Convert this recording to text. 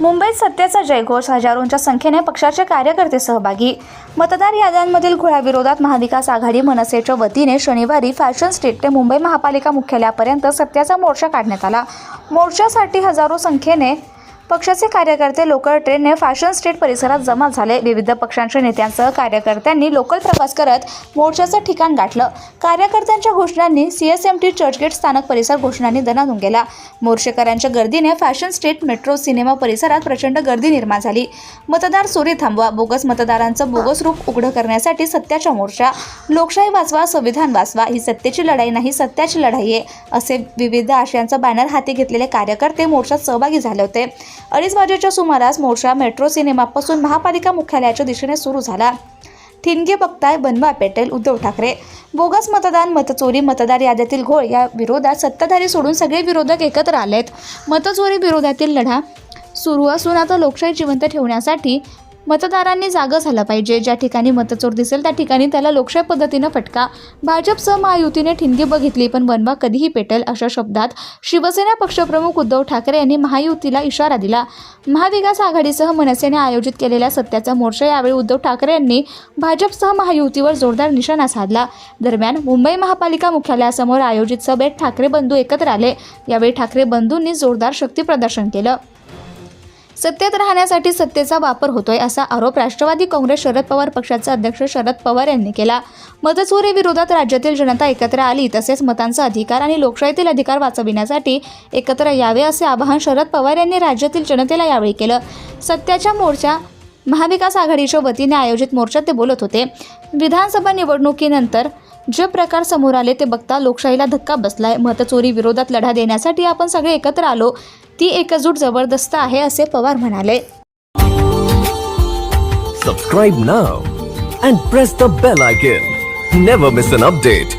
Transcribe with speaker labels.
Speaker 1: मुंबईत सत्तेचा जयघोष हजारोंच्या संख्येने पक्षाचे कार्यकर्ते सहभागी. मतदार याद्यांमधील घोळ्याविरोधात महाविकास आघाडी मनसेच्या वतीने शनिवारी फॅशन स्ट्रीट ते मुंबई महापालिका मुख्यालयापर्यंत सत्याचा मोर्चा काढण्यात आला. मोर्चासाठी हजारो संख्येने पक्षाचे कार्यकर्ते लोकल ट्रेनने फॅशन स्ट्रीट परिसरात जमा झाले. विविध पक्षांच्या नेत्यांसह कार्यकर्त्यांनी लोकल प्रवास करत मोर्चाचं ठिकाण गाठलं. कार्यकर्त्यांच्या घोषणांनी सीएसएमटी चर्चगेट स्थानक परिसर घोषणांनी दणादून गेला. मोर्चेकऱ्यांच्या गर्दीने फॅशन स्ट्रीट मेट्रो सिनेमा परिसरात प्रचंड गर्दी निर्माण झाली. मतदार चोरी थांबवा. बोगस मतदारांचं बोगस रूप उघडं करण्यासाठी सत्याचा मोर्चा. लोकशाही वाचवा संविधान वाचवा. ही सत्तेची लढाई नाही सत्याची लढाई आहे असे विविध आशयांचा बॅनर हाती घेतलेले कार्यकर्ते मोर्चात सहभागी झाले होते. अडीच वाजेच्या सुमारास मोर्चा मेट्रो सिनेमापासून महापालिका मुख्यालयाच्या दिशेने सुरू झाला. ठिणगे बघताय बनवा पेटेल उद्धव ठाकरे. बोगस मतदान मतचोरी मतदार याद्यातील घोळ या विरोधात सत्ताधारी सोडून सगळे विरोधक एकत्र आलेत. मतचोरी विरोधातील लढा सुरू असून आता लोकशाही जिवंत ठेवण्यासाठी मतदारांनी जागं झालं पाहिजे. ज्या ठिकाणी मतचोर दिसेल त्या ठिकाणी त्याला लोकशाही पद्धतीनं फटका. भाजपसह महायुतीने ठिणगी बघितली पण बनवा कधीही पेटेल अशा शब्दात शिवसेना पक्षप्रमुख उद्धव ठाकरे यांनी महायुतीला इशारा दिला. महाविकास आघाडीसह मनसेने आयोजित केलेल्या सत्याचा मोर्चा यावेळी उद्धव ठाकरे यांनी भाजपसह महायुतीवर जोरदार निशाणा साधला. दरम्यान मुंबई महापालिका मुख्यालयासमोर आयोजित सभेत ठाकरे बंधू एकत्र आले. यावेळी ठाकरे बंधूंनी जोरदार शक्ती प्रदर्शन केलं. सत्तेत राहण्यासाठी सत्तेचा वापर होतोय असा आरोप राष्ट्रवादी काँग्रेस शरद पवार पक्षाचे अध्यक्ष शरद पवार यांनी केला. मतचोरी विरोधात राज्यातील जनता एकत्र आली तसेच मतांचा अधिकार आणि लोकशाहीतील अधिकार वाचविण्यासाठी एकत्र यावे असे आवाहन शरद पवार यांनी राज्यातील जनतेला यावेळी केलं. सत्याच्या मोर्चा महाविकास आघाडीच्या वतीने आयोजित मोर्चात ते बोलत होते. विधानसभा निवडणुकीनंतर जे प्रकार समोर आले ते बघता लोकशाहीला धक्का बसलाय. मतचोरी विरोधात लढा देण्यासाठी आपण सगळे एकत्र आलो. ती एकजूट जबरदस्त आहे असे पवार म्हणाले.
Speaker 2: Subscribe now and press the bell icon never miss an update